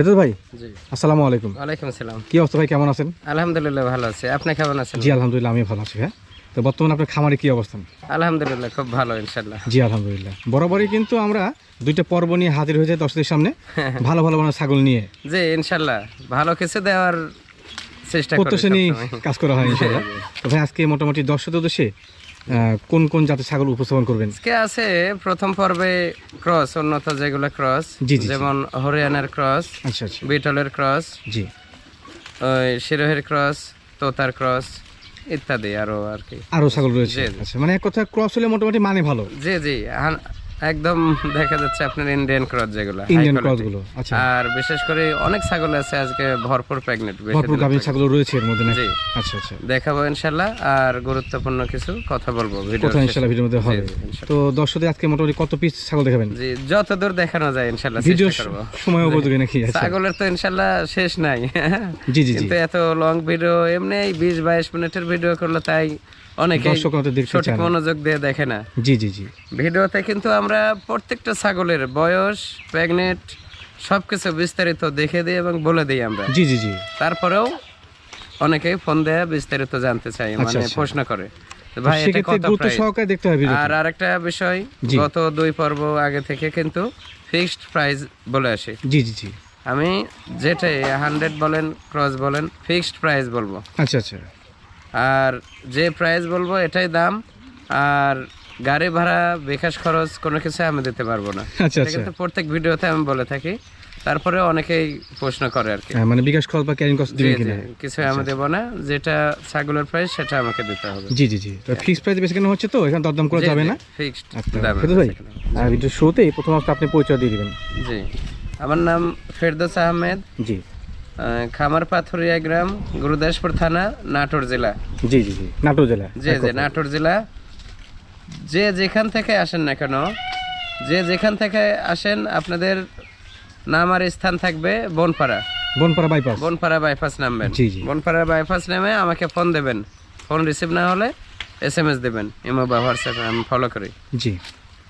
ফেরদৌস ভাই জি। আসসালামু আলাইকুম। ওয়ালাইকুম আসসালাম। কি অবস্থা ভাই কেমন আছেন? আলহামদুলিল্লাহ ভালো আছে। আপনি কেমন আছেন? জি আলহামদুলিল্লাহ আমি ভালো আছি হ্যাঁ তো বর্তমানে আপনার খামারে কি অবস্থান? আলহামদুলিল্লাহ খুব ভালো ইনশাল্লাহ জি আলহামদুলিল্লাহ। বরাবরই কিন্তু আমরা দুইটা পর্ব নিয়ে হাজির হয়ে যাই দর্শকদের সামনে। ভালো ভালো মানে ছাগল নিয়ে। জি ইনশাল্লাহ ভালো কিছু দেওয়ার চেষ্টা করি প্রত্যাশানি কাজ করা হয় ইনশাআল্লাহ। তো ভাই আজকে মোটামুটি দর্শকদের উদ্দেশ্যে কোন কোন জাতের ছাগল উপস্থাপন করবেন? আজকে আছে প্রথম পর্বে ক্রস উন্নত যেগুলো ক্রস। যেমন হরিয়ানার ক্রস আচ্ছা আচ্ছা। বিটলের ক্রস জি। ওই শিরোহের ক্রস তোতার ক্রস ইত্যাদি আরও আর কি। আরও ছাগল রয়েছে। আচ্ছা মানে এক কথা ক্রস হলে মোটামুটি মানে ভালো। জি জি একদম দেখা যাচ্ছে আপনার ইন্ডিয়ান ক্রস যেগুলো ইন্ডিয়ান ক্রসগুলো আচ্ছা। আর বিশেষ করে অনেক ছাগল আছে আজকে ভরপুর প্রেগনেন্ট ভরপুর গাভীর ছাগল রয়েছে এর মধ্যে নাকি? জি। আচ্ছা আচ্ছা। দেখাবো ইনশাল্লাহ আর গুরুত্বপূর্ণ কিছু কথা বলব ভিডিও কোথায় ইনশাআল্লাহ ভিডিওর মধ্যে হবে। তো দর্শকদের আজকে মোটামুটি কত পিস ছাগল দেখাবেন? জি যতদূর দেখানো যায় ইনশাল্লাহ ভিডিও সময় উপযোগী নাকি? আচ্ছা। ছাগলের তো ইনশাল্লাহ শেষ নাই। জি জি কিন্তু এত লং ভিডিও এমনি বিশ বাইশ মিনিটের ভিডিও করলে তাই অনেকে দর্শক হয়তো দেখতে সঠিক মনোযোগ দিয়ে দেখে না। জি জি জি। ভিডিওতে কিন্তু আমরা প্রত্যেকটা ছাগলের বয়স প্রেগনেন্ট সবকিছু বিস্তারিত দেখে দিই এবং বলে দিই আমরা। জি জি জি। তারপরেও অনেকেই ফোন দেয়া বিস্তারিত জানতে চাই মানে আচ্ছা। প্রশ্ন করে। ভাই এটা কত সহকারে দেখতে হবে আর আরেকটা বিষয় গত দুই পর্ব আগে থেকে কিন্তু ফিক্সড প্রাইস বলে আসি। জি জি জি। আমি যেটাই হান্ড্রেড বলেন ক্রস বলেন ফিক্সড প্রাইস বলব। আচ্ছা আচ্ছা। আর যে প্রাইস বলব এটাই দাম। আর গাড়ি ভাড়া বিকাশ খরচ কোনো কিছু আমি দিতে পারব না। আচ্ছা আচ্ছা। কিন্তু প্রত্যেক ভিডিওতে আমি বলে থাকি। তারপরে অনেকেই প্রশ্ন করে আর কি। হ্যাঁ, মানে বিকাশ খরচ বা ক্যারিং কস্ট দিবেন কিনা? কিছু আমি দেবো না। যেটা ছাগলের প্রাইস সেটা আমাকে দিতে হবে। জি জি জি। তো ফিক্স প্রাইস বেশি কেন হচ্ছে তো? এখানে দরদাম করা যাবে না। ফিক্সড আচ্ছা ভাই আর ভিডিও শুরুতেই প্রথম আপনি পরিচয় দিয়ে দিবেন। জি। আমার নাম ফেরদৌস আহমেদ। জি। খামার পাথরিয়া গ্রাম গুরুদাসপুর থানা নাটোর জেলা। জি জি জি নাটোর জেলা। জি জি নাটোর জেলা। যে যেখান থেকে আসেন না কেন যে যেখান থেকে আসেন আপনাদের নাম আর স্থান থাকবে বনপাড়া। বনপাড়া বাইপাস বনপাড়া বাইপাস নামবেন। জি, জি। বনপাড়া বাইপাস নামে আমাকে ফোন দেবেন। ফোন রিসিভ না হলে এস এম এস দেবেন। ইমো বা হোয়াটসঅ্যাপে আমি ফলো করি। জি।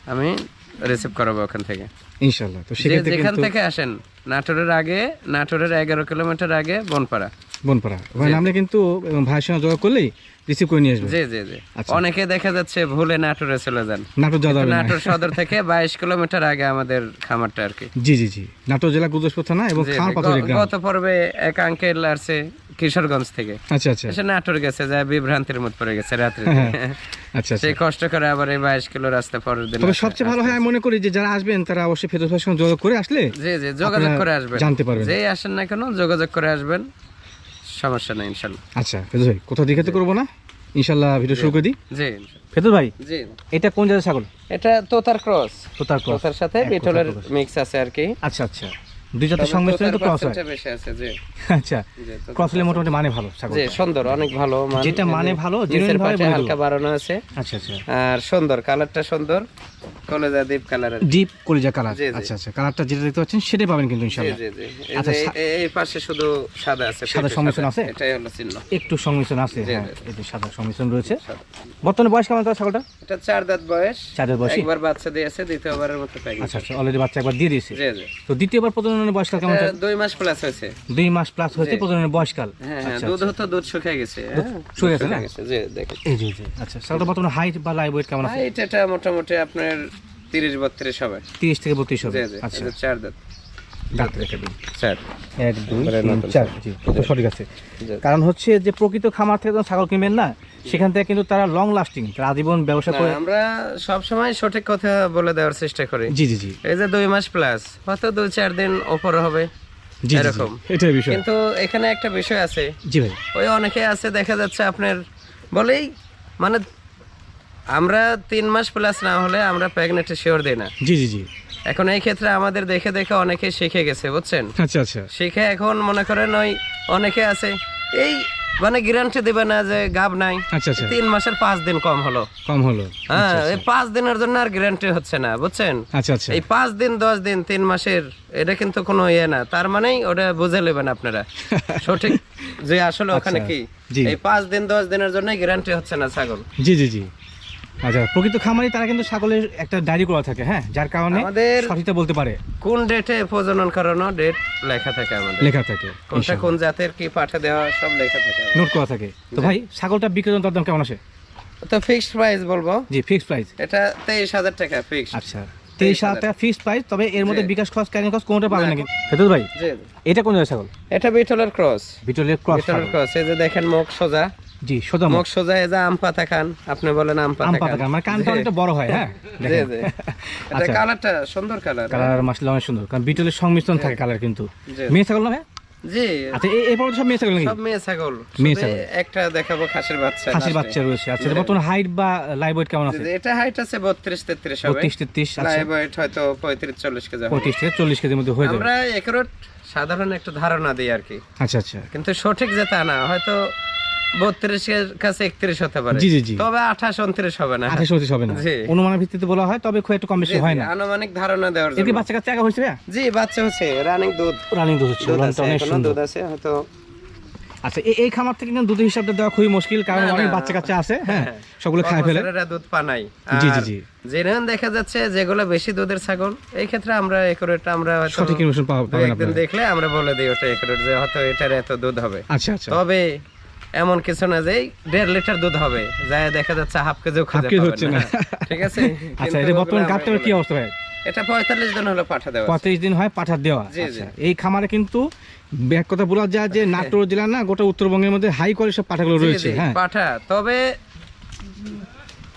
আমি রিসিভ করাবো ওখান থেকে। ইনশাআল্লাহ। তো থেকে আসেন নাটোরের আগে নাটোরের এগারো কিলোমিটার আগে বনপাড়া। বনপাড়া। ওখানে নামলে কিন্তু ভাইয়ের সঙ্গে যোগাযোগ করলেই রিসিভ করে নিয়ে আসবেন। জি জি জি। আচ্ছা। অনেকে দেখা যাচ্ছে ভুলে নাটোরে চলে যান। নাটোর যাওয়া যাবে নাটোর সদর থেকে বাইশ কিলোমিটার আগে আমাদের খামারটা আর কি। জি জি জি। নাটোর জেলা গুরদাসপুর থানা এবং জি, পাথরের গ্রাম। গত পর্বে এক আঙ্কেল আসছে কিশোরগঞ্জ থেকে। আচ্ছা আচ্ছা। এসে নাটোর গেছে যায় বিভ্রান্তির মত পড়ে গেছে রাত্রে। আচ্ছা আচ্ছা। সেই কষ্ট করে আবার এই বাইশ কিলো রাস্তা পরের দিন তবে সবচেয়ে ভালো হয় আমি মনে করি যে যারা আসবেন তারা অবশ্যই ফেরত ভাইয়ের সঙ্গে যোগাযোগ করে আসলে জি জি যোগাযোগ করে আসবেন। জানতে পারবেন। যেই আসেন না কেন যোগাযোগ করে আসবেন। সমস্যা নাই ইনশাল্লাহ। আচ্ছা ফেরত ভাই কোথাও দেখাতে করব না? ইনশাল্লাহ ভিডিও শুরু করে দিই। জি ফেরত ভাই জি। এটা কোন জাতের ছাগল? এটা তোতার ক্রস। তো তার ক্রস। তোতার সাথে বিটলের মিক্স আছে আর কি। আচ্ছা আচ্ছা। দুই জাতের সংমিশ্রণে তো ক্রস হয়। বেশি আছে জি। আচ্ছা ক্রস হলে মোটামুটি মানে ভালো ছাগল জি সুন্দর অনেক ভালো মান। যেটা মানে ভালো, হালকা। বাড়ানো আছে। আচ্ছা আচ্ছা। আর সুন্দর কালারটা সুন্দর। কলেজা দ্বীপ কালার ডিপ কলিজা কালার। আচ্ছা আচ্ছা কালারটা যেটা দেখতে পাচ্ছেন সেটাই পাবেন কিন্তু জি জি জি। আচ্ছা, এই- পাশে শুধু সাদা আছে সাদা সংমিশ্রণ আছে? এটাই হলো চিহ্ন। একটু সংমিশ্রণ আছে হ্যাঁ জি। সাদা সংমিশ্রণ রয়েছে। বর্তমানে বয়স কেমন তার ছাগলটা এটা চার দাঁত বয়স। চার দাঁত বয়সী। একবার বাচ্চা দিয়েছে দ্বিতীয়বারের মতো আচ্ছা আচ্ছা অলরেডি বাচ্চা একবার দিয়ে দিয়েছে। জি জি। তো দ্বিতীয়বার প্রজননের বয়সকাল কেমন? দুই মাস প্লাস হয়েছে। দুই মাস প্লাস হয়েছে প্রজননের বয়সকাল। হ্যাঁ হ্যাঁ আচ্ছা দুধ হতো দুধ শুকিয়ে গেছে হ্যাঁ শুকিয়ে গেছে না? জি দেখেন এই জি জি আচ্ছা সালটা বর্তমানে হাইট বা লাইভ ওয়েট কেমন আছে? হাইট এটা মোটামুটি আপনার তিরিশ বত্রিশ হবে। তিরিশ থেকে বত্রিশ হবে। জি জি আচ্ছা। চার দাঁত। দাঁত রেখে দিন। চার এক দুই তিন চার। জি তো সঠিক আছে? কারণ হচ্ছে যে প্রকৃত খামার থেকে যখন ছাগল কিনবেন না সেখান থেকে কিন্তু তারা লং লাস্টিং তারা আজীবন ব্যবসা করে আমরা সব সময় সঠিক কথা বলে দেওয়ার চেষ্টা করি। জি জি জি। এই যে দুই মাস প্লাস হয়তো দুই চার দিন ওপর হবে। জি, জি জি। এরকম। এটাই বিষয়। কিন্তু এখানে একটা বিষয় আছে। জি ভাই। ওই অনেকে আছে দেখা যাচ্ছে আপনার বলেই মানে আমরা তিন মাস প্লাস না হলে আমরা প্রেগনেন্টে শিওর দিই না। জি জি জি। এখন এই ক্ষেত্রে আমাদের দেখে দেখে অনেকে শিখে গেছে বুঝছেন? আচ্ছা আচ্ছা। শিখে এখন মনে করেন ওই অনেকে আছে এই মানে গ্যারান্টি দিবে না যে গাব নাই। আচ্ছা আচ্ছা। তিন মাসের পাঁচ দিন কম হলো। কম হলো। হ্যাঁ এই পাঁচ দিনের জন্য আর গ্যারান্টি হচ্ছে না বুঝছেন? আচ্ছা আচ্ছা। এই পাঁচ দিন দশ দিন তিন মাসের এটা কিন্তু কোনো ইয়ে না। তার মানেই ওটা বুঝে নেবেন আপনারা। সঠিক যে আসলে ওখানে আচ্ছা, কি? এই পাঁচ দিন দশ দিনের জন্য গ্যারান্টি হচ্ছে না ছাগল। জি জি জি। আচ্ছা প্রকৃত খামারি তারা কিন্তু ছাগলের একটা ডায়েরি করা থাকে হ্যাঁ? যার কারণে আমাদের- সঠিকটা বলতে পারে। কোন ডেটে প্রজনন করানো ডেট লেখা থাকে আমাদের? লেখা থাকে কোনটা কোন জাতের কি পাঠা দেওয়া সব লেখা থাকে নোট করা থাকে। তো ভাই ছাগলটা বিক্রির কেমন আছে তো ফিক্সড প্রাইস বলব। জি ফিক্সড প্রাইস এটা তেইশ হাজার টাকা ফিক্সড আচ্ছা তেইশ হাজার টাকা ফিক্সড প্রাইস তবে এর মধ্যে বিকাশ খরচ ক্যারিং খরচ কোনটা পাবেন নাকি? ফেতুল ভাই এটা কোন জায়গায় ছাগল? এটা বিটলের ক্রস বিটলের ক্রস বিটলের ক্রস এই যে দেখেন মুখ সোজা। জি সোজা মুখ সোজা যে আম পাতা খান আপনি বলেন আম আম পাতা খান। মানে কানটা অনেকটা বড় হয় হ্যাঁ? জি জি। এটা আচ্ছা। কালারটা সুন্দর কালার কালার মাসলে অনেক সুন্দর কারণ বিটলের সংমিশ্রণ থাকে কালার কিন্তু। মেয়ে ছাগল না জি। আচ্ছা এই পর্যন্ত সব মেয়ে ছাগল নাকি? সব মেয়ে ছাগল। মেয়ে ছাগল। একটা দেখাবো খাসির বাচ্চা খাসির বাচ্চা রয়েছে। আচ্ছা। বর্তমান হাইট বা লাইভ ওয়েট কেমন আছে? এটা হাইট আছে বত্রিশ তেত্রিশ হবে। বত্রিশ তেত্রিশ আচ্ছা। লাইভ ওয়েট হয়তো পঁয়ত্রিশ চল্লিশ কেজি হবে। পঁয়ত্রিশ থেকে চল্লিশ কেজির মধ্যে হয়ে যাবে। আমরা একরোট সাধারণ একটা ধারণা দিই আর কি। আচ্ছা আচ্ছা। কিন্তু সঠিক যে তা না হয়তো বত্রিশের কাছে একত্রিশ হতে পারে। জি, জি, জি। তবে আঠাশ উনত্রিশ হবে না। আঠাশ উনত্রিশ হবে না। অনুমানের ভিত্তিতে বলা হয় তবে খুব একটু কম বেশি হয় না। আনুমানিক ধারণা দেওয়ার জন্য। বাচ্চা কাচ্চা একা হয়েছে জি বাচ্চা হচ্ছে রানিং দুধ। রানিং দুধ হচ্ছে দুধ উলানটা আছে অনেক সুন্দর। দুধ আছে হয়তো আচ্ছা এই- এই খামার থেকে কিন্তু দুধের হিসাবটা দেওয়া খুবই মুশকিল কারণ অনেক বাচ্চা কাচ্চা আছে হ্যাঁ সবগুলো খায় ফেলে। দুধ পানাই জি, জি, জি। জেনেন দেখা যাচ্ছে যেগুলো বেশি দুধের ছাগল এই ক্ষেত্রে আমরা আমরা সঠিক ইনফরমেশন দু একদিন দেখলে আমরা বলে দিই ওটা একরেট যে হয়তো এটার এত দুধ হবে। আচ্ছা আচ্ছা। তবে এমন কিছু না যে দেড় লিটার দুধ হবে। যায় দেখা যাচ্ছে হাফ কেজিও খুঁজে হচ্ছে না। ঠিক আছে? আচ্ছা এটা বর্তমান গাবটার কি অবস্থা ভাই? এটা পঁয়তাল্লিশ দিন হলো পাঠা দেওয়া। পঁয়ত্রিশ দিন হয় পাঠার দেওয়া। আচ্ছা এই খামারে কিন্তু এক কথা বলা যায় যে নাটোর জেলা না গোটা উত্তরবঙ্গের মধ্যে হাই কোয়ালিটি সব পাঠাগুলো রয়েছে হ্যাঁ। পাঠা। তবে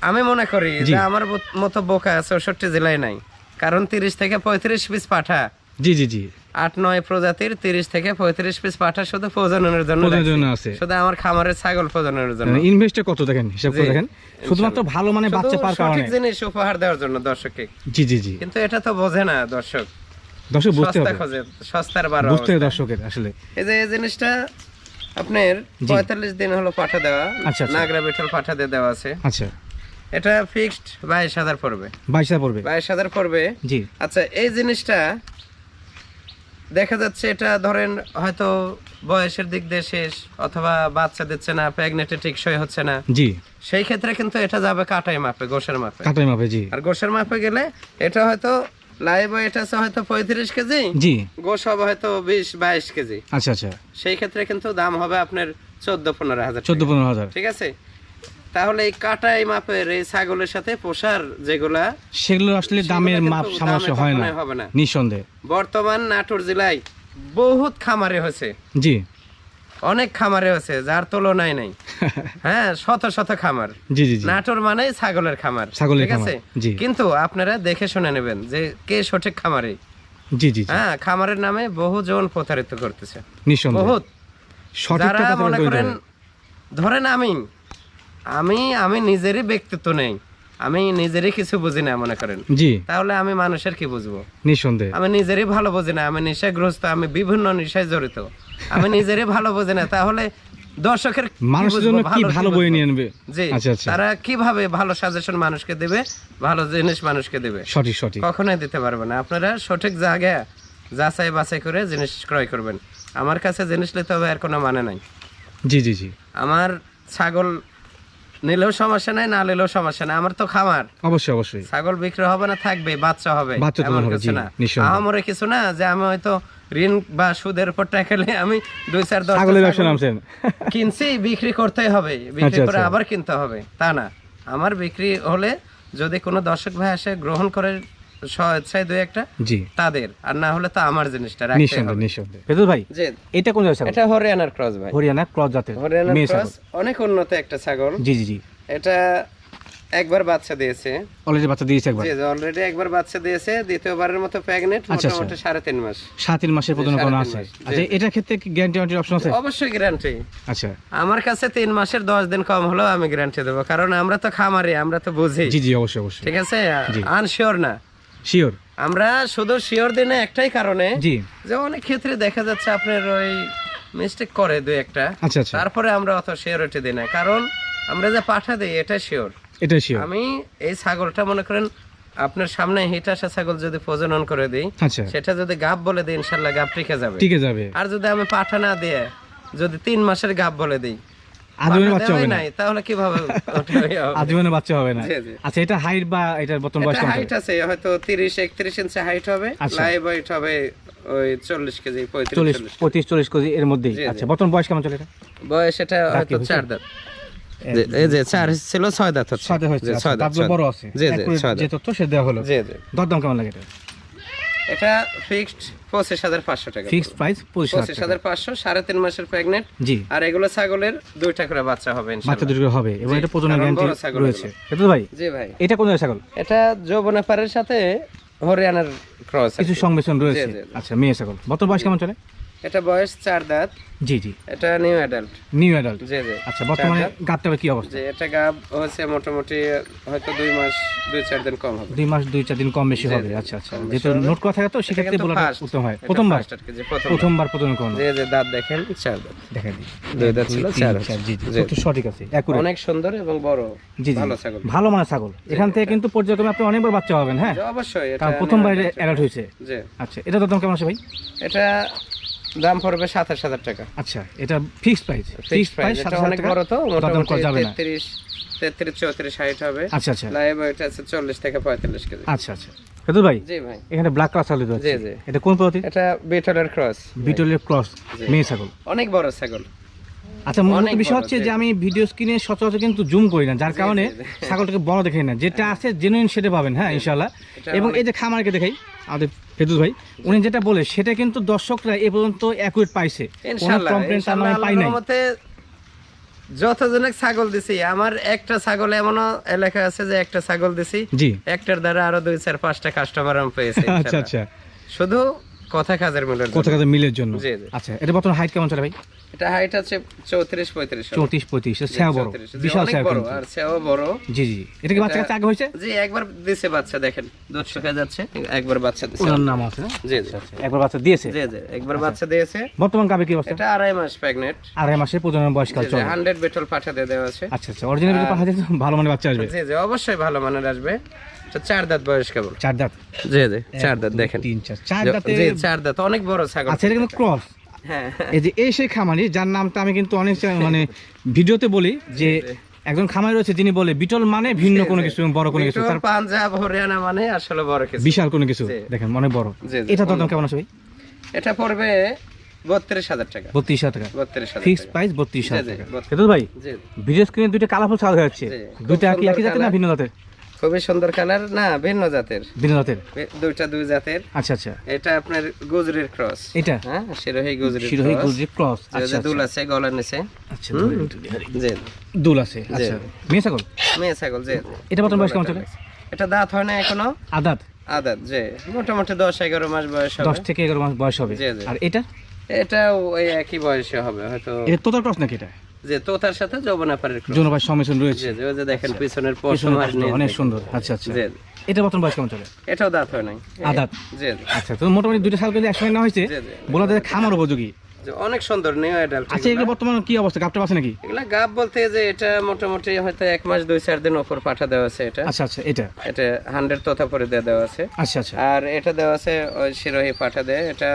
আমি মনে করি যে আমার মত- মতো বোকা চৌষট্টি জেলায় নাই। কারণ তিরিশ থেকে পঁয়ত্রিশ পিস পাঠা। জি জি জি। আট নয় প্রজাতির তিরিশ থেকে পঁয়ত্রিশ পিস পাঠা শুধু প্রজননের জন্য আছে। শুধু আমার খামারের ছাগল প্রজননের জন্য। ইনভেস্টটা কত দেখেন? হিসাব করে দেখেন? শুধুমাত্র ভালো মানে বাচ্চা কারণে। সঠিক জিনিস উপহার দেওয়ার জন্য দর্শককে। জি জি জি। কিন্তু এটা তো বোঝে না দর্শক। দর্শক বুঝতে হবে। সস্তার বারো বুঝতে হবে দর্শকের আসলে। এই যে এই জিনিসটা আপনার পঁয়তাল্লিশ দিন হলো পাঠা দেওয়া। আচ্ছা, আচ্ছা। নাগরা বিঠল পাঠা দিয়ে দেওয়া আছে। আচ্ছা। এটা ফিক্সড বাইশ হাজার পড়বে। বাইশ হাজার পড়বে। বাইশ হাজার পড়বে। জি। আচ্ছা এই জিনিসটা দেখা যাচ্ছে এটা ধরেন হয়তো বয়সের দিক দিয়ে শেষ অথবা বাচ্চা দিচ্ছে না প্রেগনেটে টিকসই হচ্ছে না। জি। সেই ক্ষেত্রে কিন্তু এটা যাবে কাটাই মাপে গোশের মাপে। কাটাই মাপে জি। আর গোশের মাপে গেলে এটা হয়তো লাইভ আছে হয়তো পঁয়ত্রিশ কেজি জি। গোশ হবে হয়তো বিশ বাইশ কেজি। আচ্ছা আচ্ছা। সেই ক্ষেত্রে কিন্তু দাম হবে আপনার চোদ্দ পনেরো হাজার চোদ্দ পনেরো হাজার। ঠিক আছে? তাহলে এই কাটাই মাপের এই ছাগলের সাথে পোষার যেগুলা সেগুলো আসলে দামের মাপ সামঞ্জস্য হয় না হবে না। নিঃসন্দেহে। বর্তমান নাটোর জেলায় বহুত খামারে হয়েছে। জি। অনেক খামারে হয়েছে যার তুলনায় নাই। হ্যাঁ শত শত খামার। জি জি নাটোর মানে ছাগলের খামার ছাগলের ঠিক আছে। কিন্তু আপনারা দেখে শুনে নেবেন যে কে সঠিক খামারে। জি জি হ্যাঁ খামারের নামে বহু জন প্রতারিত করতেছে। নিঃসন্দেহে। বহুত। যারা মনে করেন ধরেন আমি আমি আমি নিজেরই ব্যক্তিত্ব নেই। আমি নিজেরই কিছু বুঝি না মনে করেন। জি। তাহলে আমি মানুষের কি বুঝব? নিঃসন্দেহে। আমি নিজেরই ভালো বুঝি না আমি নেশাগ্রস্ত আমি বিভিন্ন নেশায় জড়িত। আমি নিজেরই ভালো বুঝি না তাহলে দর্শকের মানুষের জন্য কি ভালো বই নিয়ে আনবে জি আচ্ছা আচ্ছা। তারা কীভাবে ভালো সাজেশন মানুষকে দেবে ভালো জিনিস মানুষকে দেবে? সঠিক সঠিক। কখনোই দিতে পারবে না। আপনারা সঠিক জায়গায় যাচাই বাছাই করে জিনিস ক্রয় করবেন। আমার কাছে জিনিস নিতে হবে আর কোনো মানে নাই। জি জি জি। আমার ছাগল নিলেও সমস্যা নাই না নিলেও সমস্যা নাই। আমার তো খামার। অবশ্যই অবশ্যই। ছাগল বিক্রি হবে না থাকবে বাচ্চা হবে বাচ্চা তো হবে, কিছু জি, আমারে কিছু না যে আমি হয়তো ঋণ বা সুদের উপর টাকা নিয়ে আমি দুই চার দশ ছাগলের ব্যবসা নামছেন। কিনছি বিক্রি করতেই হবে। বিক্রি আচ্ছা, করে আচ্ছা। আবার কিনতে হবে। তা না। আমার বিক্রি হলে যদি কোনো দর্শক ভাই আসে গ্রহণ করে স্বেচ্ছায় দুই একটা? জি। তাদের। আর না হলে তো আমার জিনিসটা রাখতে নিঃসন্দেহে হবে। নিঃসন্দেহে। ফেদুল ভাই এটা কোন জায়গা এটা হরিয়ানার ক্রস ভাই। হরিয়ানা ক্রস জাতের হরিয়ানার মেয়ে ক্রস অনেক উন্নত একটা ছাগল। জি জি জি। এটা একবার বাচ্চা দিয়েছে। অলরেডি বাচ্চা দিয়েছে একবার? জি অলরেডি একবার বাচ্চা দিয়েছে। দ্বিতীয়বারের মতো প্রেগনেন্ট আচ্ছা, মোটামুটি সাড়ে তিন মাস। সাত তিন মাসের প্রদান সাড়ে করা তিন আছে? আচ্ছা ক্ষেত্রে কি গ্যারান্টি ওয়ারেন্টি অপশন আছে? অবশ্যই গ্যারান্টি আচ্ছা। আমার কাছে তিন মাসের দশ দিন কম হলেও আমি গ্যারান্টি দেবো। কারণ আমরা তো খামারি আমরা তো বুঝি। জি জি অবশ্যই অবশ্যই। ঠিক আছে। আনশিওর না। শিওর আমরা শুধু শিওর দিনে একটাই কারণে জি। যে অনেক ক্ষেত্রে দেখা যাচ্ছে আপনার ওই মিস্টেক করে দুই একটা। আচ্ছা আচ্ছা। তারপরে আমরা অত শিওরিটি দিই না কারণ আমরা যে পাঠা দিই এটা শিওর এটা শিওর আমি এই ছাগলটা মনে করেন আপনার সামনে হিট আসা ছাগল যদি প্রজনন করে দিই আচ্ছা। সেটা যদি গাব বলে দিই ইনশাল্লাহ গাব টিকে যাবে। টিকে যাবে। আর যদি আমি পাঠা না দিয়ে যদি তিন মাসের গাব বলে দিই আজীবনের বাচ্চা হবে না। তাহলে কীভাবে আজীবনের বাচ্চা হবে না। আচ্ছা এটা হাইট বা এটার বর্তমান বয়স হাইট আছে হয়তো তিরিশ একত্রিশ ইঞ্চি হাইট হবে আচ্ছা। লাইভ ওয়েট হবে ওই কেজি পঁয়ত্রিশ চল্লিশ চল্লিশ। পঁয়ত্রিশ চল্লিশ কেজি এর মধ্যেই। আচ্ছা বর্তমান বয়স কেমন চলে এটা? বয়স এটা হয়তো হয়েছে? চার দাঁত। এই যে চার ছিল ছয় দাঁত হচ্ছে। সাথে হয়েছে। জি, আচ্ছা, ছয় দাঁত বড় আছে। জি জি Accurate ছয় যে তথ্য সে দেওয়া হলো। জি জি। দরদাম কেমন লাগে এটা? এটা ফিক্সড পঁচিশ হাজার পাঁচশো টাকা ফিক্সড প্রাইস পঁচিশ পঁচিশ হাজার পাঁচশো সাড়ে তিন মাসের প্রেগনেন্ট জি। আর এগুলো ছাগলের দুইটা করে বাচ্চা হবে বাচ্চা দুটো করে হবে এবং এটা প্রজনন গ্যারান্টি ছাগল রয়েছে। এটা ভাই জি ভাই। এটা কোন ছাগল? এটা যৌবনাপাড়ের সাথে হরিয়ানার ক্রস কিছু সংমিশ্রণ রয়েছে। আচ্ছা মেয়ে ছাগল। বর্তমান বয়স কেমন চলে? এটা বয়স চার দাঁত। জি জি। এটা নিউ অ্যাডাল্ট নিউ অ্যাডাল্ট জি জি। আচ্ছা বর্তমানে। গাবটাবে কি অবস্থা? যে এটা গাব হচ্ছে মোটামুটি হয়তো দুই মাস দুই চার দিন কম হবে। দুই মাস দুই চার দিন কম বেশি জি, হবে। আচ্ছা আচ্ছা। যেহেতু নোট করা থাকে তো সেক্ষেত্রে বলা। উত্তম হয়। প্রথমবার? প্রথমবার। প্রজনন করুন যে যে দাঁত দেখেন চার দাঁত। দেখা দিই দাঁত ছিল, চার জি জি জি। সঠিক আছে? accurate। অনেক সুন্দর এবং বড়। জি জি। ভালো ছাগল। ভালো মানে ছাগল। এখান থেকে কিন্তু পর্যায়ক্রমে আপনি অনেকবার বাচ্চা পাবেন হ্যাঁ? অবশ্যই। এটা প্রথমবার। অ্যাডাল্ট হয়েছে। জি। আচ্ছা এটা তো দাম কেমন আছে ভাই? এটা দাম পড়বে সাতাশ হাজার টাকা। আচ্ছা এটা ফিক্সড প্রাইস ফিক্সড প্রাইস এটা অনেক বড় তো মোটামুটি তেত্রিশ তেত্রিশ চৌত্রিশ হবে। আচ্ছা আচ্ছা। লাইভ ওয়েট আছে চল্লিশ থেকে পঁয়তাল্লিশ কেজি। আচ্ছা আচ্ছা। ভাই জি ভাই। এখানে ব্ল্যাক কালার ছাগল রয়েছে। জি, জি। এটা কোন প্রজাতি এটা বিটলের ক্রস বিটলের ক্রস মেয়ে ছাগল। অনেক বড় ছাগল। আচ্ছা মূলত বিষয় হচ্ছে যে আমি ভিডিও স্ক্রিনে সচরাচর কিন্তু জুম করি না যার কারণে। ছাগলটাকে বড় দেখে না। যেটা আছে জেনুইন সেটা পাবেন হ্যাঁ ইনশাল্লাহ এবং এই যে খামারকে দেখাই আমাদের ফেদুস ভাই উনি যেটা বলে সেটা কিন্তু দর্শকরা এ পর্যন্ত অ্যাকুরেট পাইছে। ছাগল দিছি আমার একটা ছাগল এমনও এলাকা আছে যে একটা ছাগল দিছি জি। একটার দ্বারা আরও দুই চার পাঁচটা কাস্টমার আমি পেয়েছি আচ্ছা আচ্ছা। শুধু কথা কাজের মিলের জন্য। মিলের। আচ্ছা এটা বর্তমান হাইট কেমন চলে ভাই? এটা হাইট আছে বড় বিশাল বড় আর সেও বড়। জি জি। এটা কি বাচ্চা আগে হয়েছে? জি একবার দিছে বাচ্চা দেখেন। যাচ্ছে একবার বাচ্চা ওনার নাম আছে জি জি। একবার বাচ্চা দিয়েছে? জি জি একবার বাচ্চা দিয়েছে। বর্তমান কাবে কি অবস্থা? এটা আড়াই মাস প্রেগনেন্ট আড়াই মাসের প্রজনন বয়সকাল চলে। হান্ড্রেড বেটল পাঠা দিয়ে দেওয়া আছে। আচ্ছা আচ্ছা অরিজিনাল পাঠাতে ভালো মানে বাচ্চা আসবে। জি জি অবশ্যই ভালো মানের আসবে। চার দাঁত বয়স কেবল? চার দাঁত। জি জি চার দাঁত দেখেন। তিন চার। চার জি, জি চার দাঁত অনেক বড় ছাগল। আচ্ছা এটা কিন্তু ক্রস হ্যাঁ। এই যে এই সেই খামারি যার নামটা আমি কিন্তু অনেক মানে ভিডিওতে বলি যে একজন খামারি রয়েছে যিনি বলে বিটল মানে ভিন্ন কোনো কিছু বড় কোনো কিছু। তার পাঞ্জাব হরিয়ানা মানে আসলে বড় কিছু। বিশাল কোনো কিছু। দেখেন অনেক বড়। এটা তো কেমন আছে ভাই? এটা পড়বে বত্রিশ হাজার টাকা। বত্রিশ হাজার টাকা। বত্রিশ হাজার প্রাইস বত্রিশ হাজার জি, জি, টাকা ভাই জি। ভিডিও স্ক্রিনে দুইটা কালারফুল যাচ্ছে। দুইটা কি একই জাতের না ভিন্ন জাতের? খুবই সুন্দর কালার না ভিন্ন জাতের। ভিন্ন জাতের? দুইটা দুই জাতের। আচ্ছা আচ্ছা। এটা আপনার গুজরির ক্রস। এটা? হ্যাঁ শিরোহী গুজরির শিরোহী cross। ক্রস। আচ্ছা দুল আচ্ছা। আছে গলার নিচে। আচ্ছা। জি। দুল আছে আচ্ছা। মেয়ে ছাগল? মেয়ে ছাগল জি জি। এটা বর্তমান বয়স কেমন চলে? এটা দাঁত হয় না এখনও? আদাত? আদাত যে মোটামুটি দশ এগারো মাস বয়স হবে। দশ থেকে এগারো মাস বয়স হবে। জি, জি। আর এটা? এটা ওই একই বয়সে হবে হয়তো এটা তোতার ক্রস নাকি এটা? যে তোতার সাথে ক্রস জনবাস সম্মিশ্রণ রয়েছে। ওই যে দেখেন পিছনের পশম আর অনেক সুন্দর। আচ্ছা আচ্ছা। জি এটা বর্তমান বয়স কেমন চলে? এটাও দাঁত হয় নাই। আদাত জি জি আচ্ছা তো মোটামুটি সাল একসঙ্গে না হয়েছে। বলা যায় খামার উপযোগী। অনেক সুন্দর নিউ অ্যাডাল্ট আচ্ছা এগুলো বর্তমান কি অবস্থা? আছে নাকি? এগুলা গাব বলতে যে এটা মোটামুটি হয়তো এক মাস দুই চার দিন ওপর পাঠা দেওয়া আছে এটা। আচ্ছা আচ্ছা এটা। এটা হান্ড্রেড তোতা পরে দেওয়া আছে। আচ্ছা আচ্ছা। আর এটা দেওয়া আছে ওই শিরোহী পাঠা দেয়। এটা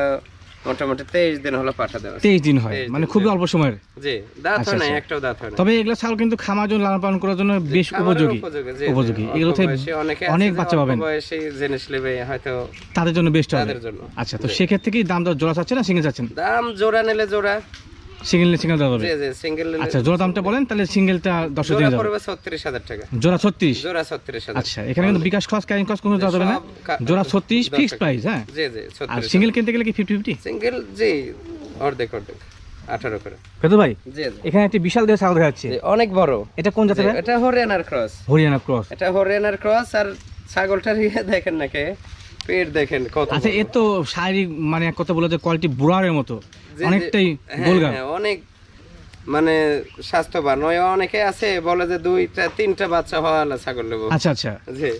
মোটামুটি তেইশ দিন হলো পাঠা দেওয়া আছে। তেইশ দিন হয় মানে অল্প সময়ের। জি দাঁত আচ্ছা, হয় না আচ্ছা। একটাও দাঁত হয় না তবে এগুলা ছাগল কিন্তু খামার জন্য লালন পালন করার জন্য বেশ উপযোগী উপযোগী, এগুলো থেকে অনেকে বাচ্চা পাবেন। বয়সে জিনিস নেবে হয়তো তাদের জন্য বেস্ট হবে। তাদের জন্য। আচ্ছা তো সেক্ষেত্রে কি দাম দর জোড়া চাচ্ছেন না সিঙ্গেল চাচ্ছেন দাম জোড়া নিলে জোড়া। সিঙ্গেল সিঙ্গেল দেওয়া যাবে? জি জি সিঙ্গেল আচ্ছা জোড়া দামটা বলেন তাহলে সিঙ্গেলটা দশ জোড়া দিন যাবে। পড়বে ছত্রিশ হাজার টাকা। জোড়া ছত্রিশ? জোড়া ছত্রিশ হাজার। আচ্ছা এখানে কিন্তু বিকাশ খরচ ক্যারিং খরচ কোনো দেওয়া যাবে না? জোড়া ছত্রিশ দশ ফিক্সড প্রাইস হ্যাঁ? জি জি আর সিঙ্গেল কিনতে গেলে কি ফিফটি ফিফটি সিঙ্গেল জি অর্ধেক অর্ধেক আঠারো করে। ভাই জি এখানে একটি বিশাল দেহ ছাগল দেখা যাচ্ছে অনেক বড়। এটা কোন জাতের? এটা হরিয়ানার ক্রস হরিয়ানা ক্রস এটা হরিয়ানার ক্রস আর ছাগলটার ইয়ে দেখেন নাকি পেট দেখেন কত আচ্ছা। এর তো শারীরিক মানে এক কথা বলে যে কোয়ালিটি বুড়ারের মতো। অনেকটাই হ্যাঁ, হ্যাঁ, অনেক মানে স্বাস্থ্যবান। নয় অনেকে আছে বলে যে দুইটা তিনটা বাচ্চা হওয়া ছাগল নেব। আচ্ছা আচ্ছা। জি।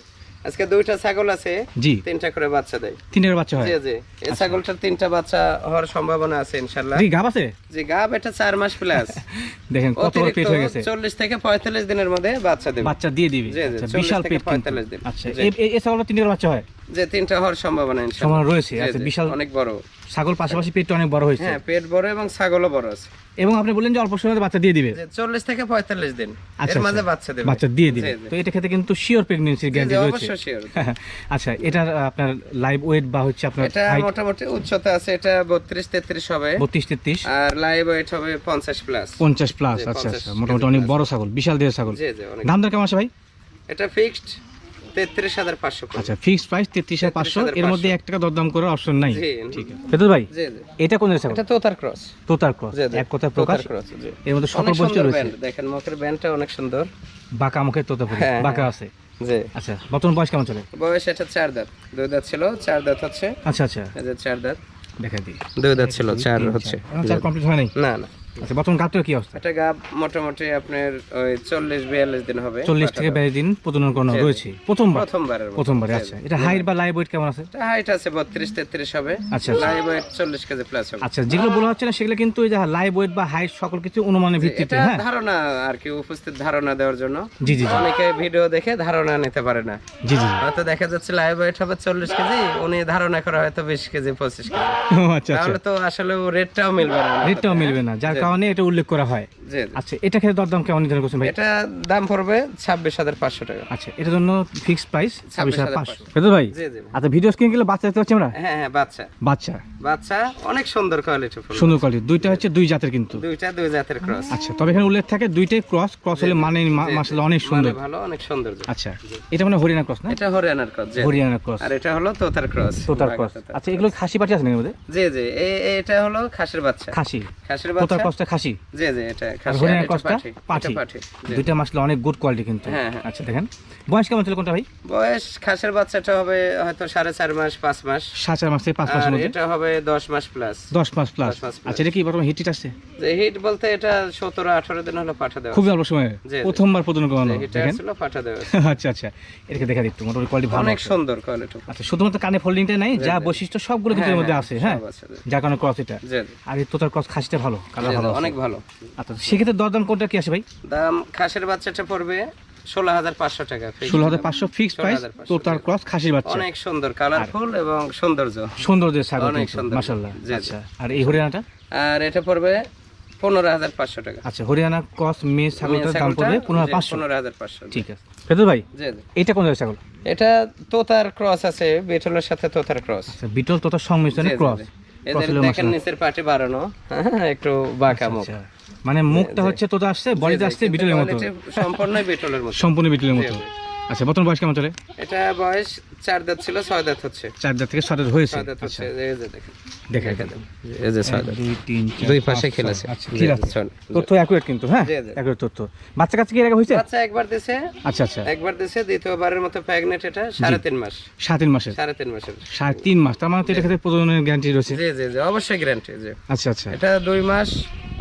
আজকে দুইটা ছাগল আছে জি। তিনটা করে বাচ্চা দেয়। তিনের বাচ্চা হয়? জি জি। এই ছাগলটার তিনটা বাচ্চা হওয়ার সম্ভাবনা আছে ইনশাআল্লাহ। জি গাব আছে? জি গাব এটা 4 মাস প্লাস দেখেন কত বড় পেট হয়ে গেছে। চল্লিশ থেকে পঁয়তাল্লিশ দিনের মধ্যে বাচ্চা দেবে। বাচ্চা দিয়ে দিবে। জি, জি, আচ্ছা বিশাল পেট কিন্তু। 45 দিন। আচ্ছা এই- এই ছাগলটা তিনের বাচ্চা হয়? যে তিনটা হওয়ার সম্ভাবনা ইনশাআল্লাহ। সম্ভাবনা রয়েছে। আচ্ছা বিশাল অনেক বড়। ছাগল পাশাপাশি পেটটা অনেক বড় হয়েছে। হ্যাঁ পেট বড় এবং ছাগলও বড় আছে। এবং আপনি বললেন যে অল্প সময় বাচ্চা দিয়ে দিবে। যে চল্লিশ থেকে পঁয়তাল্লিশ দিন আচ্ছা, এর মাঝে আচ্ছা। বাচ্চা দেবে। বাচ্চা দিয়ে দিবে। তো এটা ক্ষেত্রে কিন্তু শিওর প্রেগনেন্সির জি, গ্যারান্টি রয়েছে। অবশ্যই sure। আচ্ছা এটার আপনার লাইভ ওয়েট বা হচ্ছে আপনার এটা মোটামুটি উচ্চতা আছে এটা বত্রিশ তেত্রিশ হবে। বত্রিশ তেত্রিশ। আর লাইভ ওয়েট হবে পঞ্চাশ প্লাস পঞ্চাশ প্লাস আচ্ছা আচ্ছা। মোটামুটি অনেক বড় ছাগল বিশাল দেহের ছাগল। জি জি অনেক। দাম দর কেমন আছে ভাই? এটা ফিক্সড তেত্রিশ হাজার পাঁচশো আচ্ছা ফিক্সড প্রাইস তেত্রিশ হাজার পাঁচশো এর মধ্যে এক টাকা দরদাম করার অপশন নাই। ঠিক আছে। ফেদর ভাই জি জি। এটা কোন দেশের এটা তোতার ক্রস তোতার ক্রস জি জি। এক কথায় প্রকাশ। তোতার ক্রস জি। এর মধ্যে সকল বৈশিষ্ট্য রয়েছে। দেখেন মুখের ব্যান্ডটা অনেক সুন্দর। বাঁকা মুখে তোতাপুরি হ্যাঁ, বাঁকা হ্যাঁ। আছে। জি। আচ্ছা বর্তমান বয়স কেমন চলে? বয়স এটা চার দাঁত। দুই দাঁত ছিল চার দাঁত হচ্ছে। আচ্ছা আচ্ছা। চার দাঁত। দেখা দিই। দুই দাঁত ছিল চার হচ্ছে। চার কমপ্লিট হয় নাই? না না। আচ্ছা বর্তমান গাবটার কি অবস্থা? এটা গাব মোটামুটি আপনার ওই চল্লিশ বিয়াল্লিশ দিন হবে। চল্লিশ থেকে বিয়াল্লিশ দিন প্রজনন করানো রয়েছে। প্রথমবার? প্রথমবারের মতো। প্রথমবারে আচ্ছা। এটা হাইট বা লাইভ ওয়েট কেমন আছে? হাইট আছে বত্রিশ তেত্রিশ হবে। আচ্ছা, আচ্ছা। লাইভ ওয়েট চল্লিশ কেজি প্লাস হবে। আচ্ছা যেগুলো বলা হচ্ছে না সেগুলো কিন্তু ওই যে লাইভ ওয়েট বা হাইট সকল কিছু অনুমানের ভিত্তিতে হ্যাঁ? ধারণা আর কি উপস্থিত ধারণা দেওয়ার জন্য। জি জি জি। অনেকে ভিডিও দেখে ধারণা নিতে পারে না। জি জি হয়তো দেখা যাচ্ছে লাইভ ওয়েট হবে চল্লিশ কেজি উনি ধারণা করে হয়তো বিশ কেজি পঁচিশ কেজি। আচ্ছা আচ্ছা। তাহলে তো আসলে রেটটাও মিলবে না। রেটটাও মিলবে না। যার কারণে এটা উল্লেখ করা হয়। আচ্ছা এটা খেতে দরদাম কেমন নির্ধারণ করছেন ভাই? এটা দাম পড়বে ছাব্বিশ হাজার পাঁচশো টাকা। আচ্ছা এটার জন্য ফিক্সড প্রাইস ছাব্বিশ হাজার পাঁচশো। ভাই আচ্ছা ভিডিও স্ক্রিন গেলে বাচ্চা দেখতে পাচ্ছি আমরা? হ্যাঁ হ্যাঁ বাচ্চা। বাচ্চা। বাচ্চা অনেক সুন্দর কোয়ালিটি সুন্দর কোয়ালিটি দুইটা হচ্ছে দুই জাতের কিন্তু। দুইটা দুই জাতের ক্রস আচ্ছা তবে এখানে উল্লেখ থাকে দুইটাই ক্রস ক্রস হলে মানে মাসাল অনেক সুন্দর। ভালো অনেক সুন্দর আচ্ছা এটা মানে হরিয়ানা ক্রস না? এটা হরিয়ানার ক্রস জি। হরিয়ানা ক্রস আর এটা হলো তোতার ক্রস তোতার ক্রস আচ্ছা এগুলো খাসি পাটি আছে না এর মধ্যে জি জি এটা হলো খাসির বাচ্চা। খাসি। খাসির বাচ্চা। ক্রসটা খাসি? জি জি এটা খাসি পাঠি। দুইটা মাসলে অনেক গুড কোয়ালিটি কিন্তু। হ্যাঁ, হ্যাঁ। আচ্ছা দেখেন। বয়স কেমন ছিল কোনটা ভাই? বয়স খাসির বাচ্চাটা হবে হয়তো সাড়ে চার মাস পাঁচ মাস। সাত চার মাস থেকে মাসের মধ্যে? এটা হবে দশ মাস প্লাস দশ মাস প্লাস। আচ্ছা এটা কি বর্তমানে হিট আসছে যে হিট বলতে এটা সতেরো আঠারো দিন হলো পাঠা দেওয়া। অল্প সময়ে। প্রথমবার প্রজন করানো দেখেন। ছিল পাঠা দেওয়া। আচ্ছা আচ্ছা। এটাকে দেখা দিচ্ছি মোটামুটি কোয়ালিটি ভালো অনেক সুন্দর কোয়ালিটি আচ্ছা শুধুমাত্র কানে ফোল্ডিংটা নাই যা বৈশিষ্ট্য সবগুলো কিন্তু এর মধ্যে আছে হ্যাঁ? যার কারণে ক্রস এটা। আর এই তোতার ক্রস খাসিটা ভালো কালার ভালো অনেক ভালো। আচ্ছা সেক্ষেত্রে দরদাম কোনটা কি ভাই? দাম খাসির বাচ্চাটা পড়বে ষোলো হাজার পাঁচশো টাকা ষোলো হাজার পাঁচশো ফিক্সড প্রাইস তোতার ক্রস খাসির বাচ্চা। অনেক সুন্দর কালারফুল এবং সৌন্দর্য। সৌন্দর্যের ছাগল অনেক সুন্দর। মাশাল্লাহ জি, জি। আচ্ছা আর এই হরিয়ানাটা? আর এটা পড়বে পনেরো হাজার পাঁচশো টাকা। আচ্ছা হরিয়ানা ক্রস মেয়ে ছাগলটার দাম পড়বে পনেরো পাঁচশো। পনেরো হাজার পাঁচশো। ঠিক আছে। ফেদর ভাই এটা কোন ছাগল? এটা তোতার ক্রস আছে বেটলের সাথে তোতার ক্রস আচ্ছা বিটল তোতার সংমিশ্রণে ক্রস। এদের দেখেন নিচের পাটি বাড়ানো। হ্যাঁ, একটু বাঁকা মুখ। আচ্ছা। মানে মুখটা হচ্ছে তোতা আসছে বডিতে আসছে বিটলের মতো। সম্পূর্ণ বিটলের মতো। সম্পূর্ণ বিটলের মতো। আচ্ছা বর্তমান বয়স কেমন চলে? এটা বয়স চার দাঁত ছিল ছয় দাঁত হচ্ছে। চার দাঁত থেকে ছয় দাঁত হয়েছে? ছয় দাঁত হচ্ছে এই যে দেখেন। দেখে এই যে ছয় দাঁত। দুই তিন দুই পাশে ছয়। খেল আছে আচ্ছা ঠিক আছে। তথ্য অ্যাকুরেট কিন্তু হ্যাঁ? জি। তথ্য। বাচ্চা কাছে কি এর আগে হয়েছে? বাচ্চা একবার দিছে। আচ্ছা আচ্ছা। একবার দিছে দ্বিতীয়বারের মতো এটা সাড়ে তিন মাস। সাড়ে তিন মাসের? সাড়ে তিন মাসের। সাড়ে তিন মাস। তার মানে এটা ক্ষেত্রে প্রজননের গ্যারান্টি রয়েছে। জি জি জি অবশ্যই গ্যারান্টি জি। আচ্ছা আচ্ছা। এটা দুই মাস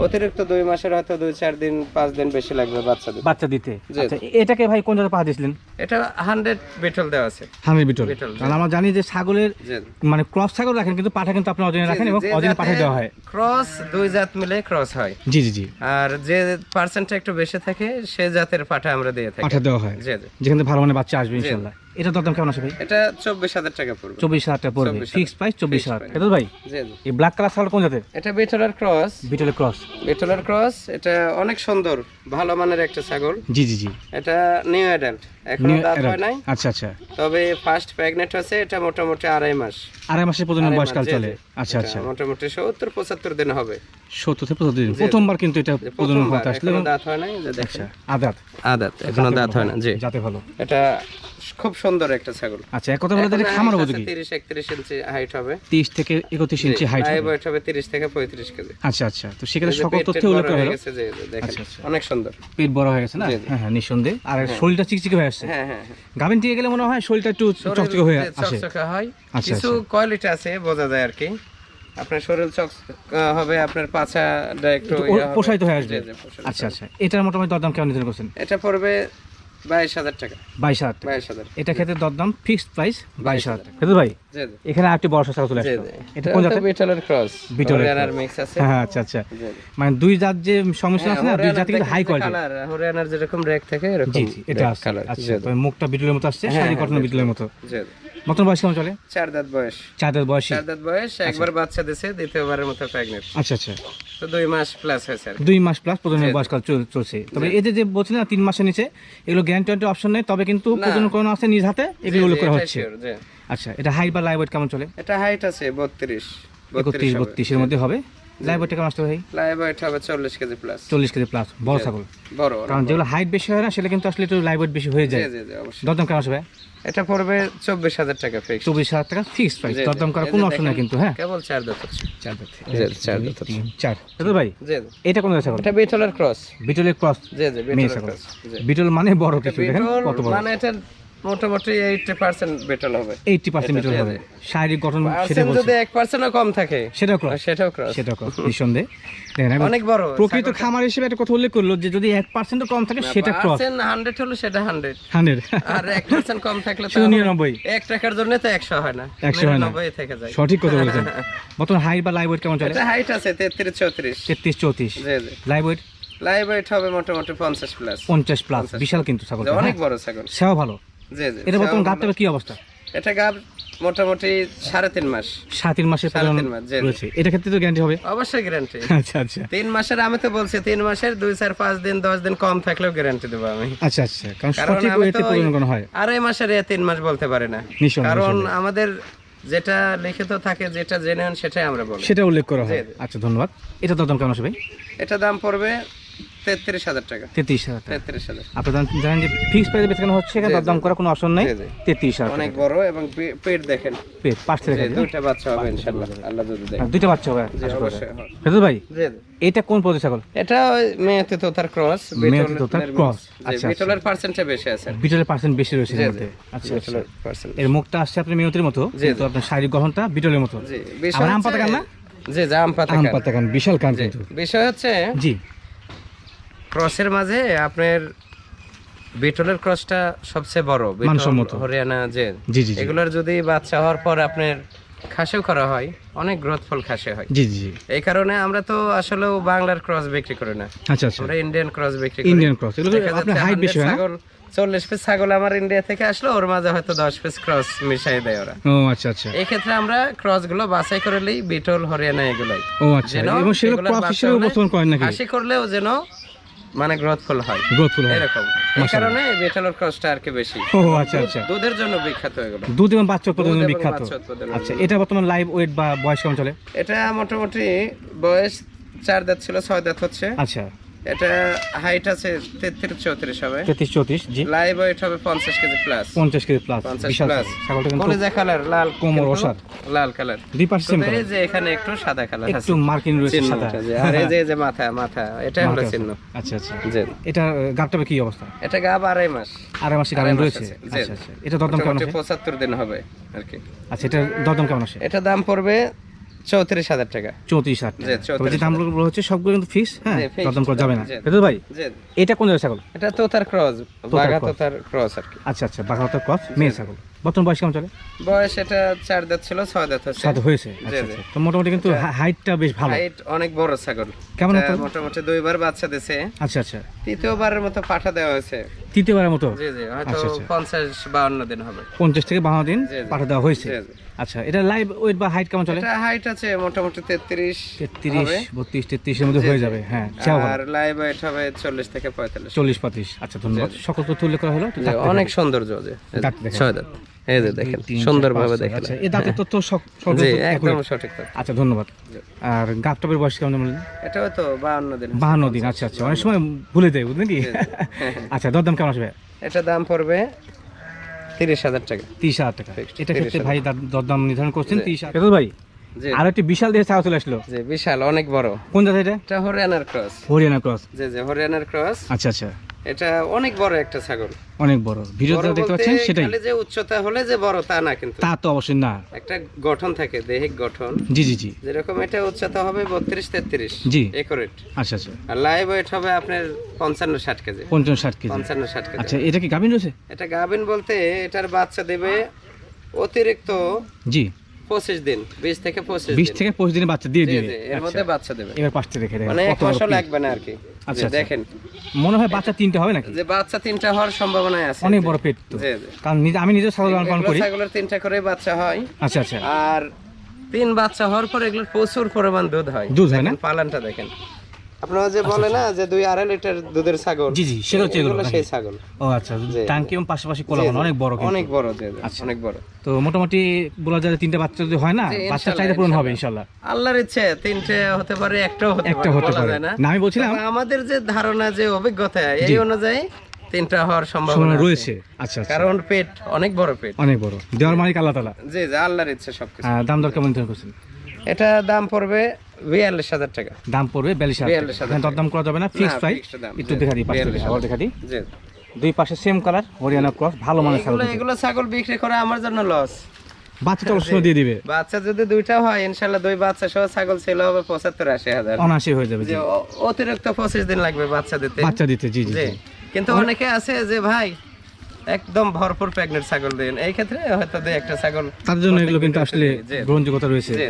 অতিরিক্ত দুই মাসের হয়তো দুই চার দিন পাঁচ দিন বেশি লাগবে বাচ্চা দিতে। জি। আচ্ছা এটাকে ভাই কোন জায়গায় পা দিয়েছিলেন? এটা হান্ড্রেড বেটল দেওয়া আছে। হামের বিটল। কারণ আমরা জানি যে ছাগলের মানে ক্রস ছাগল রাখেন কিন্তু পাঠা কিন্তু আপনি অজনে রাখেন এবং অজনে পাঠিয়ে দেওয়া হয়। ক্রস দুই জাত মিলে ক্রস হয়। জি জি জি। আর যে পার্সেন্টটা একটু বেশি থাকে সে জাতের পাঠা আমরা দিয়ে থাকি। পাঠা দেওয়া হয়। জি জি। যেখানে ভালো মানে বাচ্চা আসবে ইনশাল্লাহ। এটা দরদাম কেমন আছে ভাই? এটা চব্বিশ হাজার টাকা পড়বে। চব্বিশ হাজার টাকা পড়বে। ফিক্স প্রাইস চব্বিশ হাজার। এটা ভাই? এই ব্ল্যাক কালার কোন জাতের? এটা বেটলার ক্রস বিটলের ক্রস বেটলার ক্রস এটা অনেক সুন্দর ভালো মানের একটা ছাগল। জি জি জি। এটা নিউ অ্যাডাল্ট এখনও দাঁত হয় নাই। আচ্ছা আচ্ছা। তবে ফার্স্ট প্রেগনেন্ট আছে এটা মোটামুটি আড়াই মাস। আড়াই মাসের প্রজনন বয়সকাল চলে। আচ্ছা আচ্ছা। মোটামুটি সত্তর পঁচাত্তর দিন হবে। সত্তর থেকে পঁচাত্তর দিন। প্রথমবার কিন্তু এটা প্রজনন করতে আসলে। দাঁত হয় নাই আচ্ছা আদাত। আদাত এখনও দাঁত হয় না জি। যাতে ভালো। এটা খুব সুন্দর একটা ছাগল। আচ্ছা এক কথা বলে তাহলে খামার হবে কি? তিরিশ একত্রিশ ইঞ্চি হাইট হবে। তিরিশ থেকে একত্রিশ ইঞ্চি হাইট লাইভ ওয়েট হবে তিরিশ থেকে পঁয়ত্রিশ কেজি। আচ্ছা আচ্ছা তো সেখানে সকল তথ্য উল্লেখ করা হয়ে হলো। দেখেন আচ্ছা, আচ্ছা। অনেক সুন্দর। পেট বড় হয়ে গেছে না। হ্যাঁ হ্যাঁ নিঃসন্দেহে। আর শরীরটা চিকচিকে হয়ে আসছে। হ্যাঁ হ্যাঁ হ্যাঁ। গাভিন থেকে গেলে মনে হয় শরীরটা একটু চকচকে হয়ে আসে। চকচকে হয় আচ্ছা, কিছু কোয়ালিটি আছে বোঝা যায় আর কি। আপনার শরীর চক হবে আপনার পাছাটা একটু প্রসারিত হয়ে আসবে। আচ্ছা আচ্ছা। এটার মোটামুটি দরদাম কেমন নির্ধারণ করছেন? এটা পড়বে বাইশ হাজার টাকা। বাইশ হাজার বাইশ হাজার। এটা ক্ষেত্রে দরদাম ফিক্সড প্রাইস বাইশ হাজার টাকা। ভাই? জি জি। এখানে আরেকটি বড় ছাগল চলে জি এটা কোন জাতের? বিটলের ক্রস বিটলের মিক্স আছে। হ্যাঁ আচ্ছা আচ্ছা। মানে দুই জাত যে সমস্যা আছে না দুই জাতি কিন্তু হাই কোয়ালিটি কালার, হরিয়ানার যেরকম রেক থাকে এরকম জি জি এটা কালার আচ্ছা মুখটা বিটলের মতো আসছে হ্যাঁ, শাড়ি হ্যাঁ, কটন বিটলের মতো। জি। বর্তমান বয়স কেমন চলে? চার দাঁত বয়স। চার দাঁত বয়সী। চার দাঁত বয়স একবার বাচ্চা দিছে দ্বিতীয়বারের মতো প্রেগনেন্ট আচ্ছা আচ্ছা। তো দুই মাস প্লাস হয়েছে দুই মাস প্লাস প্রজনন বয়সকাল চল- চলছে। তবে এদের যে বলছিলেন না তিন মাসের নিচে এগুলো গ্যারান্টি অপশন নেই তবে কিন্তু প্রজনন করানো আছে নিজ হাতে এগুলো উল্লেখ করা হচ্ছে। আচ্ছা এটা হাইট বা লাইভ কেমন চলে? এটা হাইট আছে বত্রিশ একত্রিশ বত্রিশের মধ্যে হবে। লাইভ কেমন আসতে ভাই? লাইভ হবে চল্লিশ কেজি প্লাস চল্লিশ কেজি প্লাস বড় ছাগল। বড় কারণ যেগুলো হাইট বেশি হয় না সেটা কিন্তু আসলে একটু লাইভ বেশি হয়ে যায়। জি জি অবশ্যই। দরদাম কেমন আসবে এটা পড়বে চব্বিশ হাজার টাকা ফিক্স চব্বিশ হাজার টাকা ফিক্স প্রাইস দরদাম করার কোনো অপশন কিন্তু হ্যাঁ? কেবল চার দাঁত চার দাঁত। জি, চার দাঁত চার। দাদা ভাই জি জি। এটা কোন ছাগল? এটা বিটলের ক্রস বিটলের ক্রস জি জি বিটলের ক্রস বিটল মানে বড় কিছু দেখেন কত বড়। মানে এটা মোটামুটি এইটটি পার্সেন্ট বিটল হবে। এইটটি পার্সেন্ট বিটল জি, হবে। শারীরিক গঠন সেটা যদি এক পার্সেন্টও কম থাকে সেটাও ক্রস সেটাও ক্রস সেটাও ক্রস নিঃসন্দেহে। দেখেন অনেক বড় প্রকৃত খামার হিসেবে একটা কথা উল্লেখ করল যে যদি এক পার্সেন্টও কম থাকে সেটা ক্রস পার্সেন্ট হান্ড্রেড হলো সেটা হান্ড্রেড হান্ড্রেড আর এক পার্সেন্ট কম থাকলে তো শুধু নিরানব্বই। এক টাকার জন্য তো একশো হয় না 100 হয় না। থেকে যায়। সঠিক কথা বলেছেন। বর্তমান হাইট বা লাইভ ওয়েট কেমন চলে? এটা হাইট আছে তেত্রিশ চৌত্রিশ। তেত্রিশ চৌত্রিশ। জি জি। লাইভ ওয়েট লাইভ ওয়েট হবে মোটামুটি পঞ্চাশ প্লাস পঞ্চাশ প্লাস বিশাল কিন্তু ছাগল? অনেক বড় ছাগল। সেও ভালো। এটা বর্তমান সেও গাবটার কি অবস্থা? এটা গাব মোটামুটি সাড়ে তিন মাস। সাত তিন মাসের তিন মাস, জি, জি। রয়েছে। এটা ক্ষেত্রে তো গ্যারান্টি হবে? অবশ্যই গ্যারান্টি আচ্ছা আচ্ছা। তিন মাসের আমি তো বলছি তিন মাসের দুই চার পাঁচ দিন দশ দিন কম থাকলেও গ্যারান্টি দেবো আমি। আচ্ছা আচ্ছা। কারণ সঠিক ওয়েতে ওই হয়। আড়াই মাসের এ তিন মাস বলতে পারি না। কারণ আমাদের যেটা লিখিত থাকে যেটা জেনে সেটাই আমরা বলি। সেটা উল্লেখ করা হয়। আচ্ছা ধন্যবাদ। এটা তো দাম কেমন আসবে? এটা দাম পড়বে তেত্রিশ হাজার টাকা। তেত্রিশ হাজার তেত্রিশ হাজার। আপনি জানেন যে ফিক্স প্রাইসে বেচাকেনা হচ্ছে এখানে দাম করার কোনো অপশন নেই? জি, জি। তেত্রিশ হাজার অনেক বড় এবং পেট দেখেন। পেট পাঁচ থেকে দুইটা বাচ্চা হবে ইনশাল্লাহ। আল্লাহ যদি দেয়। দুইটা বাচ্চা হবে জি, অবশ্যই। ফেরদৌস ভাই জি, জি। এটা কোন প্রজাতি ছাগল? এটা ওই মেয়েতে ক্রস মেয়েতে তোতার cross, আচ্ছা, বিটলের পার্সেন্টটা বেশি আছে। বিটলের পার্সেন্ট বেশি রয়েছে এর মধ্যে। আচ্ছা বিটলের পার্সেন্ট এর মুখটা আসছে আপনার মিনতির মতো কিন্তু আপনার শারীরিক গঠনটা বিটলের মতো। জি আবার আম পাতা কান না? জি জি পাতা কান। পাতা কান বিশাল কান কিন্তু। বিষয় হচ্ছে জি। ক্রসের মাঝে আপনার বিটলের ক্রসটা সবচেয়ে বড় মানসম্মত। হরিয়ানা যে। জি জি জি। এগুলোর যদি বাচ্চা হওয়ার পর আপনার খাসেও করা হয় অনেক গ্রোথফুল খাসে হয়। জি জি এই কারণে আমরা তো আসলেও বাংলার ক্রস বিক্রি করি না। আচ্ছা আচ্ছা। আমরা ইন্ডিয়ান ক্রস বিক্রি করি। Indian cross. এগুলো আপনার যাচ্ছে হাইট বেশি হয় ছাগল পিস ছাগল আমার ইন্ডিয়া থেকে আসলো ওর মাঝে হয়তো দশ পিস ক্রস মিশাই দেয় ওরা। ও আচ্ছা আচ্ছা। এই ক্ষেত্রে আমরা ক্রসগুলো বাছাই করে লই বিটল হরিয়ানা এগুলোই। ও আচ্ছা। এবং সেগুলো হিসেবে উপস্থাপন করেন নাকি? হাসি করলেও যেন মানে গ্রোথফুল হয়। গ্রোথফুল হয়। এরকম। এই কারণে বেটালোর কস্টটা আর কি বেশি। ও আচ্ছা আচ্ছা। দুধের জন্য বিখ্যাত এগুলো দুধ এবং বাচ্চা উৎপাদনের বিখ্যাত। আচ্ছা এটা বর্তমান লাইভ ওয়েট বা বয়স কেমন চলে? এটা মোটামুটি বয়স চার দাঁত ছিল ছয় দাঁত হচ্ছে। আচ্ছা। এটা হাইট আছে তেত্রিশ চৌত্রিশ হবে। তেত্রিশ চৌত্রিশ জি। লাইভ ওয়েট হবে পঞ্চাশ কেজি প্লাস পঞ্চাশ কেজি প্লাস পঞ্চাশ বিশাল প্লাস ছাগলটা কিন্তু কলিজা কালার লাল কোমর কিন্তু লাল কালার দুই পাশে সেম এই যে এখানে একটু সাদা কালার আছে। একটু মার্কিন রয়েছে সাদা। আর এই যে যে মাথা মাথা এটা হলো চিহ্ন। আচ্ছা আচ্ছা। জি। এটা গাবটাবে কি অবস্থা? এটা গাব আড়াই মাস। আড়াই মাসে গাবেন রয়েছে আচ্ছা আচ্ছা। এটা দরদাম কেমন আছে পঁচাত্তর দিন হবে আর কি। আচ্ছা এটা দরদাম কেমন আসে? এটা দাম পড়বে চৌত্রিশ হাজার টাকা। চৌত্রিশ হাজার টাকা। যে দামগুলো হচ্ছে সবগুলো কিন্তু ফিক্স হ্যাঁ জি, করা যাবে না। জি। ভাই এটা কোন জায়গায় ছাগল? এটা তোতার ক্রস বাঘা। তোতার ক্রস আর কি। আচ্ছা আচ্ছা বাঘাওয়াতার ক্রস মেয়ে ছাগল। বর্তমান বয়স কেমন চলে? বয়স এটা চার দাঁত ছিল ছয় দাঁত হচ্ছে সাথে হয়েছে? আচ্ছা জি। আচ্ছা। তো মোটামুটি কিন্তু হাইটটা বেশ ভালো। হাইট অনেক বড় ছাগল। কেমন এটা হতো? মোটামুটি দুইবার বাচ্চা দিছে। আচ্ছা আচ্ছা। তৃতীয়বারের মতো পাঠা দেওয়া হয়েছে। তৃতীয়বারের মতো? জি জি হয়তো আচ্ছা, আচ্ছা। পঞ্চাশ বাউন্ন দিন হবে। পঞ্চাশ থেকে বাহান্ন দিন জি, জি। পাঠা দেওয়া হয়েছে। জি, জি। আচ্ছা এটা লাইভ ওয়েট বা হাইট কেমন চলে? এটা হাইট আছে মোটামুটি তেত্রিশ তেত্রিশ বত্রিশ তেত্রিশের মধ্যে হয়ে যাবে। হ্যাঁ সেও ভালো। আর লাইভ ওয়েট হবে চল্লিশ থেকে পঁয়তাল্লিশ। চল্লিশ পঁয়ত্রিশ। আচ্ছা ধন্যবাদ। সকল তথ্য উল্লেখ করা হলো একটু জি, দাঁত অনেক সৌন্দর্য যে দাঁত দেখেন। ছয় দাঁত। এই যে দেখেন সুন্দরভাবে দেখেন। আচ্ছা এই দাঁতের তথ্য সব সব জি একদম সঠিক আচ্ছা ধন্যবাদ। আর গাপটপের বয়স কেমন বললেন? এটা হয়তো বাউন্ন দিন। বাহান্ন দিন আচ্ছা আচ্ছা অনেক সময় ভুলে দেয় বুঝলেন কি? আচ্ছা দরদাম কেমন আসবে? এটা দাম পড়বে তিরিশ হাজার টাকা। তিরিশ হাজার টাকা। এটা ক্ষেত্রে ভাই দরদাম নির্ধারণ করছেন তিরিশ হাজার। ভাই আর একটি বিশাল ছাগল চলে আসলো। বিশাল অনেক বড়। কোন জায়গা এটা হরিয়ানার ক্রস। হরিয়ানা ক্রস। জি জি হরিয়ানার ক্রস। আচ্ছা আচ্ছা। এটা অনেক বড় একটা ছাগল। অনেক বড়। ভিডিওতে দেখতে পাচ্ছেন সেটাই। যে উচ্চতা হলে যে বড় তা না কিন্তু। তা তো অবশ্যই না। একটা গঠন থাকে দৈহিক গঠন। জি জি জি। যেরকম এটা উচ্চতা হবে বত্রিশ তেত্রিশ জি। একুরেট আচ্ছা আচ্ছা। আর লাইভ ওয়েট হবে আপনার পঞ্চান্ন ষাট কেজি। পঞ্চান্ন ষাট কেজি। পঞ্চান্ন ষাট কেজি। আচ্ছা এটা কি রয়েছে? এটা গাভিন বলতে এটার বাচ্চা দেবে অতিরিক্ত জি। পঁচিশ দিন বিশ থেকে পঁচিশ বিশ দিন। থেকে পঁচিশ দিনে বাচ্চা দিয়ে দিবে। এর মধ্যে বাচ্চা দেবে। এবার পাঁচটা রেখে মানে এক মাসও লাগবে না আর কি। আচ্ছা, আচ্ছা। দেখেন। মনে হয় বাচ্চা তিনটা হবে নাকি? যে বাচ্চা তিনটা হওয়ার সম্ভাবনা আছে। অনেক বড় পেট তো। কারণ আমি নিজে ছাগল পালন করি। ছাগলের তিনটা করে বাচ্চা হয়। আচ্ছা আচ্ছা। আর তিন বাচ্চা হওয়ার পর এগুলোর প্রচুর পরিমাণ দুধ হয়। দুধ হয় না? পালানটা দেখেন। আপনারা যে বলে না যে দুই আড়াই লিটার দুধের ছাগল জি, জি, সেটা হচ্ছে এগুলো, সেই ছাগল। ও আচ্ছা। টাঙ্কি এবং পাশাপাশি কোলাবন অনেক বড় অনেক বড় আচ্ছা। অনেক বড়। তো মোটামুটি বলা যায় তিনটে বাচ্চা যদি হয় না চাহিদা পূরণ হবে ইনশাল্লাহ। আল্লাহর ইচ্ছে তিনটে হতে পারে একটাও হতে একটা হতে পারে। না। আমি বলছিলাম- আমাদের যে ধারণা যে অভিজ্ঞতা এই অনুযায়ী তিনটা হওয়ার সম্ভাবনা রয়েছে। আচ্ছা আচ্ছা। কারণ পেট অনেক বড় পেট। অনেক বড়। দেওয়ার মালিক আল্লাহ তালা জি জি আল্লাহর ইচ্ছে সবকিছু। দাম দর কেমন করছেন? এটা দাম পড়বে বিয়াল্লিশ হাজার টাকা। দাম পড়বে বিয়াল্লিশ হাজার দরদাম করা যাবে না ফিক্স প্রাইস একটু দেখা দিই আবার দেখা দিই দুই পাশে সেম কালার হরিয়ানা ক্রস ভালো মানের ছাগল এগুলো ছাগল বিক্রি করা আমার জন্য লস বাচ্চা অবশ্যই দিয়ে দিবে। বাচ্চা যদি দুইটা হয় ইনশাল্লাহ দুই বাচ্চা সহ ছাগল ছিল হবে অনাশি হয়ে যাবে অতিরিক্ত পঁচিশ দিন লাগবে বাচ্চা দিতে। বাচ্চা দিতে জি জি জি। জি। কিন্তু অনেকে আছে যে ভাই একদম ভরপুর প্রেগনেন্ট ছাগল দিন। এই ক্ষেত্রে হয়তো একটা ছাগল তাদের জন্য এগুলো কিন্তু আসলে গ্রহণযোগ্যতা রয়েছে। জি।